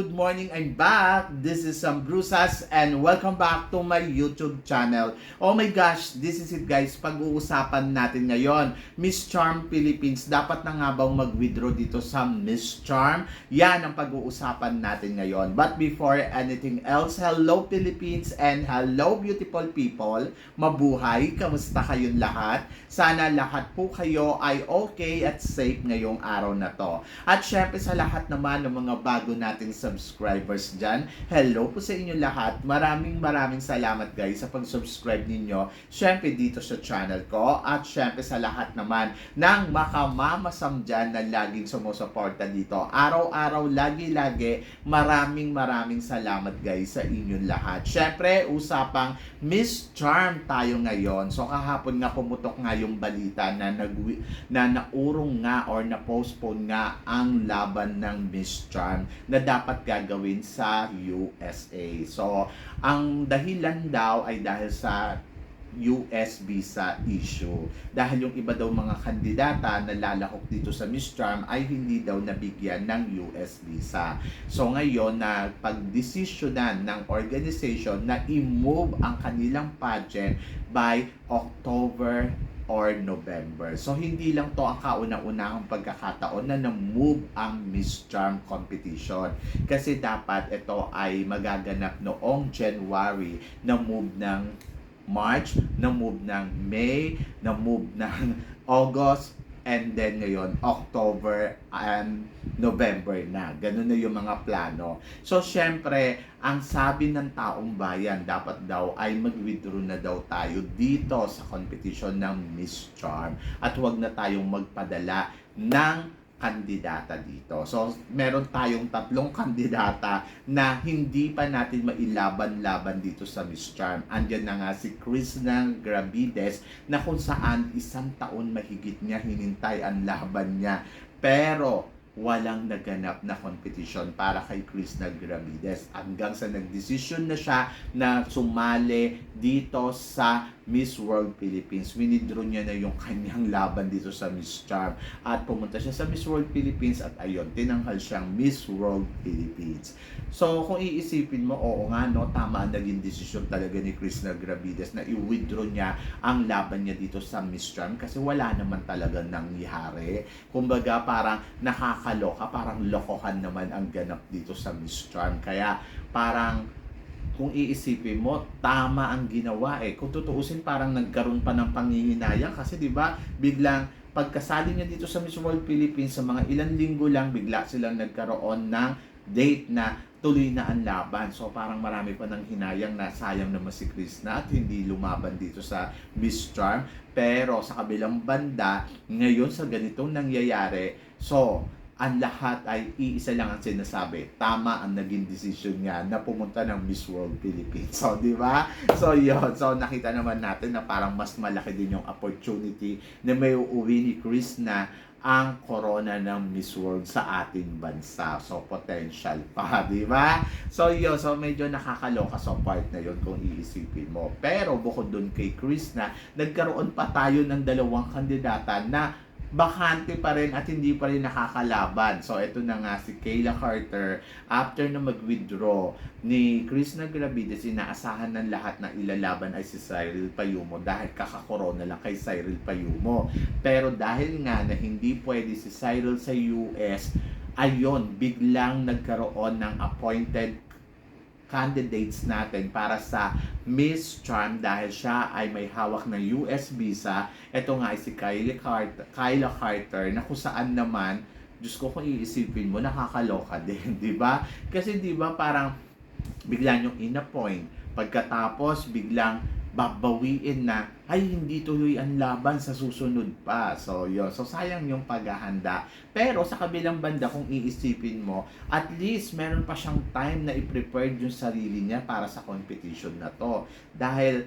Good morning! I'm back! This is Sam Brusas and welcome back to my YouTube channel. Oh my gosh! This is it guys. Pag-uusapan natin ngayon. Miss Charm Philippines. Dapat na nga bang mag-withdraw dito sa Miss Charm? Yan ang pag-uusapan natin ngayon. But before anything else, hello Philippines and hello beautiful people. Mabuhay! Kamusta kayong lahat? Sana lahat po kayo ay okay at safe ngayong araw na to. At syempre sa lahat naman ng mga bago nating subscribers dyan, hello po sa inyo lahat. Maraming maraming salamat guys sa pag-subscribe ninyo. Syempre dito sa channel ko at syempre sa lahat naman ng makamamasam dyan na laging sumusuporta dito. Araw-araw, lagi-lagi, maraming maraming salamat guys sa inyong lahat. Syempre, usapang Miss Charm tayo ngayon. So kahapon nga pumutok nga yung balita na nag na naurong nga or na-postpone nga ang laban ng Miss Charm na dapat gagawin sa USA. So, ang dahilan daw ay dahil sa US visa issue. Dahil yung iba daw mga kandidata na lalahok dito sa Miss Charm ay hindi daw nabigyan ng US visa. So ngayon na pagdesisyonan ng organization na i-move ang kanilang pageant by October or November. So hindi lang to ang kauna-unahang pagkakataon na na-move ang Miss Charm competition. Kasi dapat ito ay magaganap noong January na move ng March, na-move ng May, na-move ng August, and then ngayon, October and November na. Ganun na yung mga plano. So, syempre, ang sabi ng taong bayan, dapat daw ay mag-withdraw na daw tayo dito sa competition ng Miss Charm. At huwag na tayong magpadala ng kandidata dito. So, meron tayong tatlong kandidata na hindi pa natin mailaban-laban dito sa Miss Charm. Andiyan na nga si Krishna Gravides na kung saan isang taon mahigit niya hinintay ang laban niya. Pero, walang naganap na competition para kay Krishna Gravides hanggang sa nagdesisyon na siya na sumali dito sa Miss World Philippines. Winidro niya na yung kanyang laban dito sa Miss Charm at pumunta siya sa Miss World Philippines at ayun, tinanghal siyang Miss World Philippines. So, kung iisipin mo, oo nga, no, tama ang naging desisyon talaga ni Krishna Gravides na i-withdraw niya ang laban niya dito sa Miss Charm kasi wala naman talaga nangyari. Kumbaga, parang nakakaloka, parang lokohan naman ang ganap dito sa Miss Charm. Kaya, parang kung iisipin mo, tama ang ginawa eh. Kung tutuusin, parang nagkaroon pa ng pangihinayang kasi 'di ba biglang pagkasali niya dito sa Miss World Philippines sa mga ilang linggo lang, bigla silang nagkaroon ng date na tuloy na ang laban. So parang marami pa ng hinayang na sayang naman si Krishna at hindi lumaban dito sa Miss Charm. Pero sa kabilang banda, ngayon sa ganitong nangyayari, so ang lahat ay iisa lang ang sinasabi. Tama ang naging decision niya na pumunta ng Miss World Philippines. So, di ba? So, yun. So, nakita naman natin na parang mas malaki din yung opportunity na may uuwi ni Chris na ang corona ng Miss World sa ating bansa. So, potential pa, di ba? So, yun. So, medyo nakakaloka sa part na yun kung iisipin mo. Pero, bukod dun kay Chris na, nagkaroon pa tayo ng dalawang kandidata na bakante pa rin at hindi pa rin nakakalaban. So, ito na nga si Kayla Carter. After na mag-withdraw ni Chris Nagravides, inaasahan ng lahat na ilalaban ay si Cyril Payumo dahil kakakorona lang kay Cyril Payumo. Pero dahil nga na hindi pwede si Cyril sa US, ayon biglang nagkaroon ng appointed candidates natin para sa Miss Charm dahil siya ay may hawak ng US visa. Ito nga ay si Kylie Carter, Kyla Carter na kung saan naman, Diyos ko kung iisipin mo, nakakaloka din, di ba? Kasi di ba parang bigla niyong in-appoint, pagkatapos biglang babawiin na ay hindi tuloy ang laban sa susunod pa. So, yun. So, sayang yung paghahanda. Pero sa kabilang banda, kung iisipin mo, at least meron pa siyang time na i-prepare yung sarili niya para sa competition na to. Dahil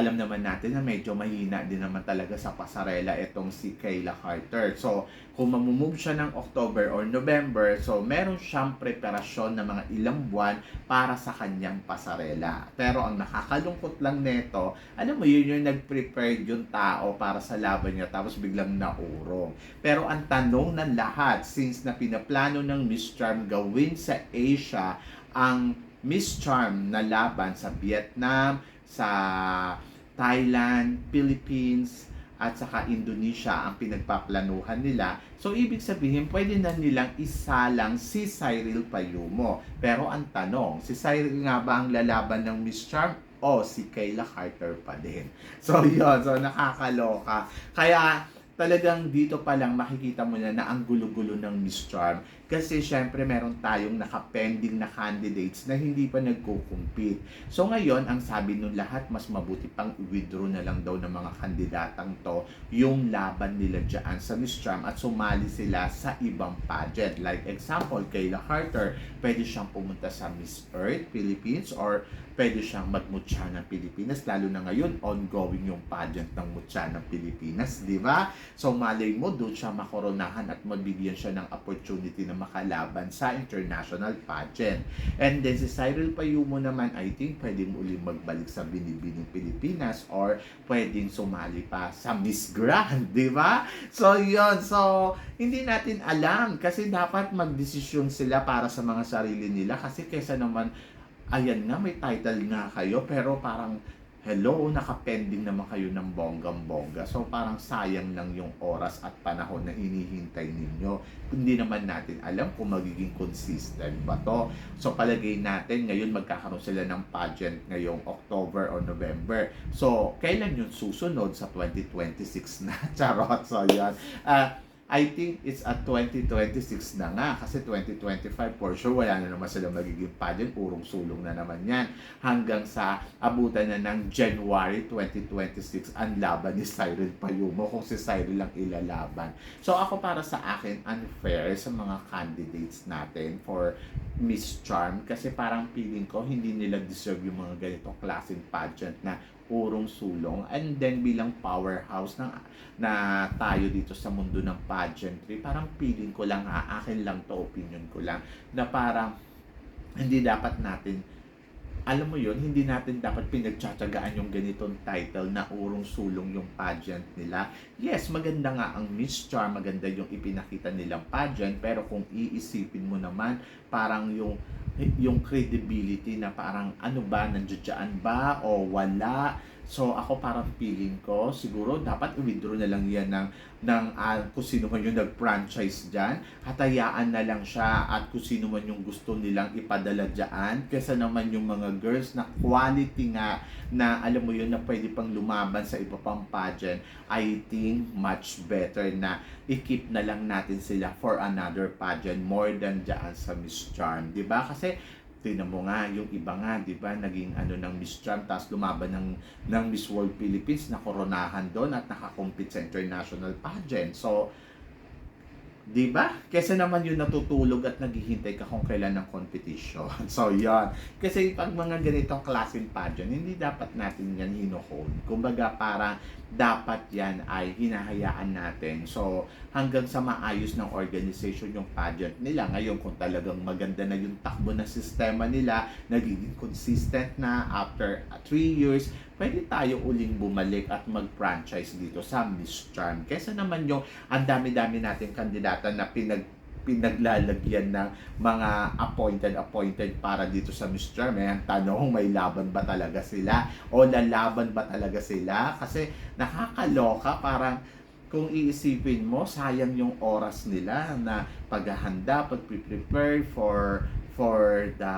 alam naman natin na medyo mahina din naman talaga sa pasarela itong si Kayla Carter. So, kung mamumove siya ng October or November, so meron siyang preparasyon na mga ilang buwan para sa kanyang pasarela. Pero ang nakakalungkot lang neto, alam mo yun yung nag-prepare yung tao para sa laban niya tapos biglang naurong. Pero ang tanong ng lahat, since na pinaplano ng Miss Charm gawin sa Asia ang Miss Charm na laban sa Vietnam, sa Thailand, Philippines, at saka Indonesia ang pinagpaplanuhan nila. So, ibig sabihin, pwede na nilang isalang si Cyril Payumo. Pero ang tanong, si Cyril nga ba ang lalaban ng Miss Charm o si Kayla Carter pa din? So, yun. So, nakakaloka. Kaya, talagang dito pa lang makikita mo na na ang gulo-gulo ng Miss Charm. Kasi syempre meron tayong nakapending na candidates na hindi pa nagko-compete. So ngayon, ang sabi nung lahat, mas mabuti pang withdraw na lang daw ng mga kandidatang to yung laban nila dyan sa Miss Charm at sumali sila sa ibang pageant. Like example, Kayla Carter, pwede siyang pumunta sa Miss Earth Philippines or pwede siyang magmutya ng Pilipinas. Lalo na ngayon, ongoing yung pageant ng mutya ng Pilipinas, di ba? So malay mo, doon siya makoronahan at mabigyan siya ng opportunity na makalaban sa international pageant. And then si Cyril Payumo naman, I think pwedeng uli magbalik sa Binibining Pilipinas or pwedeng sumali pa sa Miss Grand, di ba? So yon So hindi natin alam kasi dapat magdesisyon sila para sa mga sarili nila kasi kesa naman ayan nga, may title nga kayo, pero parang, hello, nakapending naman kayo ng bonggang-bongga. So, parang sayang lang yung oras at panahon na hinihintay ninyo. Hindi naman natin alam kung magiging consistent ba to. So, palagay natin, ngayon magkakaroon sila ng pageant ngayong October or November. So, kailan yung susunod sa 2026 na? Charot. So, yan. Ah, I think it's at 2026 na nga kasi 2025 for sure wala na naman sila magiging pageant. Urong sulong na naman yan. Hanggang sa abutan na ng January 2026 ang laban ni Cyril Payumo kung si Cyril lang ilalaban. So ako para sa akin unfair sa mga candidates natin for Miss Charm kasi parang feeling ko hindi nila deserve yung mga ganitong klaseng pageant na urong sulong. And then bilang powerhouse ng na tayo dito sa mundo ng pageantry parang feeling ko lang ha akin lang to opinion ko lang na parang hindi dapat natin alam mo yon hindi natin dapat pinagtsatsagaan yung ganitong title na urong sulong yung pageant nila. Yes, maganda nga ang Miss Charm, maganda yung ipinakita nilang pageant, pero kung iisipin mo naman, parang yung yung credibility na parang ano ba, nandiyan ba o wala. So ako parang feeling ko, siguro dapat i-withdraw na lang yan ng, ng uh, kung sino man yung nag-franchise dyan. Hatayaan na lang siya at kung sino man yung gusto nilang ipadala dyan. Kesa naman yung mga girls na quality nga na alam mo yun na pwede pang lumaban sa iba pang pageant. I think much better na i-keep na lang natin sila for another pageant more than dyan sa Miss Charm. ba Kasi Tingnan mo nga, yung iba nga, di ba, naging ano ng Miss Charm, tapos lumaban ng, ng Miss World Philippines na koronahan doon at nakakompete sa international pageant. So, di ba? Kesa naman yung natutulog at naghihintay ka kung kailan ng competition. So, yan. Kasi pag mga ganitong klaseng pageant, hindi dapat natin yan hinuhold. Kumbaga, para dapat yan ay hinahayaan natin. So, hanggang sa maayos ng organization yung pageant nila. Ngayon, kung talagang maganda na yung takbo na sistema nila, nagiging consistent na after 3 years, pwede tayo uling bumalik at mag-franchise dito sa Miss Charm. Kesa naman yung ang dami-dami nating kandidata na pinag pinaglalagyan ng mga appointed appointed para dito sa Miss Charm. Eh, ang tanong, may laban ba talaga sila? O lalaban ba talaga sila? Kasi nakakaloka, parang kung iisipin mo, sayang yung oras nila na paghahanda, pag-prepare for for the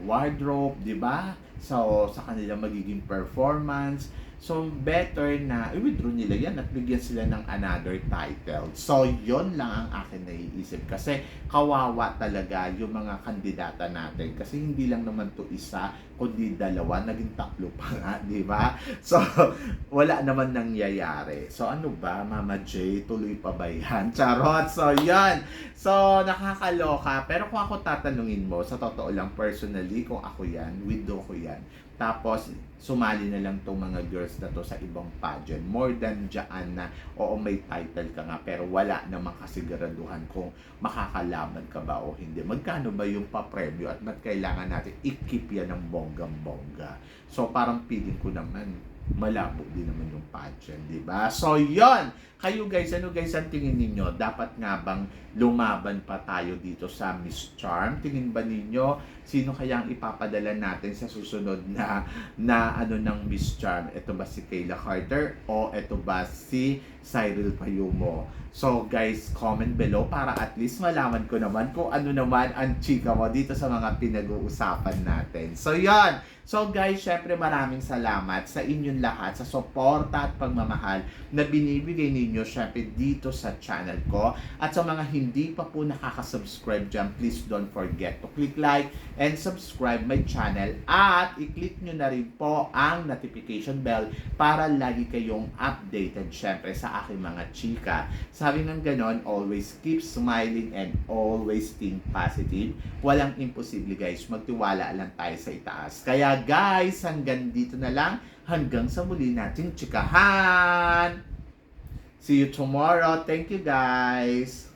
wardrobe, di ba? So, sa kanila magiging performance. So, better na i-withdraw nila yan at bigyan sila ng another title. So, yon lang ang akin naiisip. Kasi kawawa talaga yung mga kandidata natin. Kasi hindi lang naman to isa, kundi dalawa, naging tatlo pa nga, di ba? So, wala naman nangyayari. So, ano ba, Mama J, tuloy pa ba yan? Charot! So, yan! So, nakakaloka. Pero kung ako tatanungin mo, sa totoo lang, personally, kung ako yan, widow ko yan. Tapos, sumali na lang tong mga girls na to sa ibang pageant. More than dyan na, oo, may title ka nga, pero wala namang kasiguraduhan kung makakalaban ka ba o hindi. Magkano ba yung papremyo at ba't kailangan natin i-keep yan ng bonggang-bongga? So, parang feeling ko naman, malabo din naman yung pageant, di ba? So, yon Kayo guys, ano guys ang tingin ninyo? Dapat nga bang lumaban pa tayo dito sa Miss Charm? Tingin ba ninyo sino kaya ang ipapadala natin sa susunod na na ano ng Miss Charm? Ito ba si Kayla Carter o ito ba si Cyril Payumo? So guys, comment below para at least malaman ko naman kung ano naman ang chika mo dito sa mga pinag-uusapan natin. So yan. So guys, syempre maraming salamat sa inyong lahat sa suporta at pagmamahal na binibigay ninyo syempre dito sa channel ko. At sa mga hindi pa po nakaka-subscribe dyan, please don't forget to click like and subscribe my channel at i-click nyo na rin po ang notification bell para lagi kayong updated syempre sa aking mga chika. Sabi ng ganon, always keep smiling and always think positive. Walang imposible guys, magtiwala lang tayo sa itaas. Kaya guys, hanggang dito na lang. Hanggang sa muli nating chikahan. See you tomorrow. Thank you guys.